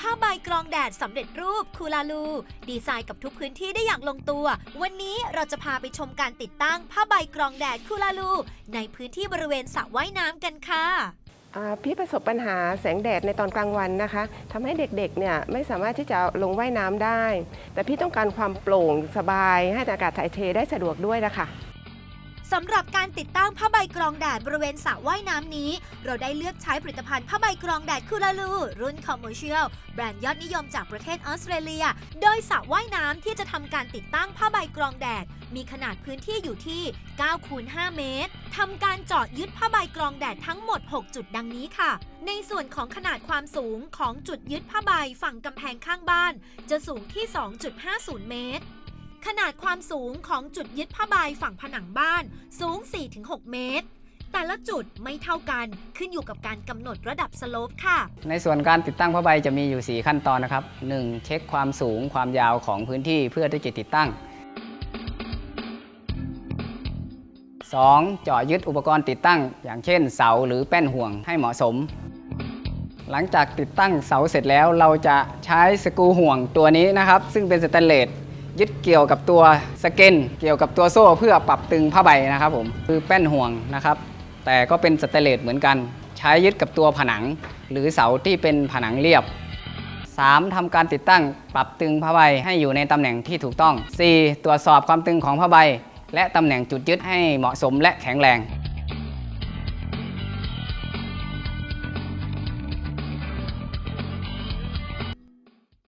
ผ้าใบกรองแดดสำเร็จรูปคูลาลู ดีไซน์กับทุกพื้นที่ได้อย่างลงตัว วันนี้เราจะพาไปชมการติดตั้งผ้าใบกรองแดดคูลาลู ในพื้นที่บริเวณสระว่ายน้ำกันค่ะ อ่าพี่ประสบปัญหาแสงแดดในตอนกลางวันนะคะทำให้เด็กๆเนี่ยไม่สามารถที่จะลงว่ายน้ำได้ แต่พี่ต้องการความโปร่งสบายให้อากาศถ่ายเทได้สะดวกด้วยนะคะ สำหรับการติดตั้งผ้าใบกรองแดดบริเวณสระว่ายน้ำนี้ เราได้เลือกใช้ผลิตภัณฑ์ผ้าใบกรองแดดคูลาลู รุ่นคอมเมอร์เชียลแบรนด์ยอดนิยมจากประเทศออสเตรเลีย โดยสระว่ายน้ำที่จะทำการติดตั้งผ้าใบกรองแดด มีขนาดพื้นที่อยู่ที่9คูณ5เมตรทำการจาะยึดผ้าใบกรองแดดทั้งหมด 6 จุดดังนี้ค่ะ ในส่วนของขนาดความสูงของจุดยึดผ้าใบฝั่งกำแพงข้างบ้าน จะสูงที่ 2.50 เมตร ขนาดความสูงของจุดยึดผ้าใบฝั่งผนังบ้านสูง 4-6 เมตร แต่ละจุดไม่เท่ากันขึ้นอยู่กับการกำหนดระดับสโลปค่ะ ในส่วนการติดตั้งผ้าใบจะมีอยู่ 4 ขั้นตอนนะครับ 1. เช็คความสูงความยาวของพื้นที่เพื่อที่จะติดตั้ง 2. เจาะยึดอุปกรณ์ติดตั้ง อย่างเช่นเสาหรือแป้นห่วงให้เหมาะสม หลังจากติดตั้งเสาเสร็จแล้วเราจะใช้สกรูห่วงตัวนี้นะครับ ซึ่งเป็นสแตนเลส ยึดเกี่ยวกับตัวสเกนเกี่ยวกับตัวโซ่เพื่อปรับตึงผ้าใบนะครับผมคือแป้นห่วงนะครับ แต่ก็เป็นสแตเลสเหมือนกัน ใช้ยึดกับตัวผนัง หรือเสาที่เป็นผนังเรียบ 3. ทำการติดตั้งปรับตึงผ้าใบให้อยู่ในตำแหน่งที่ถูกต้อง 4. ตรวจสอบความตึงของผ้าใบ และตำแหน่งจุดยึดให้เหมาะสมและแข็งแรง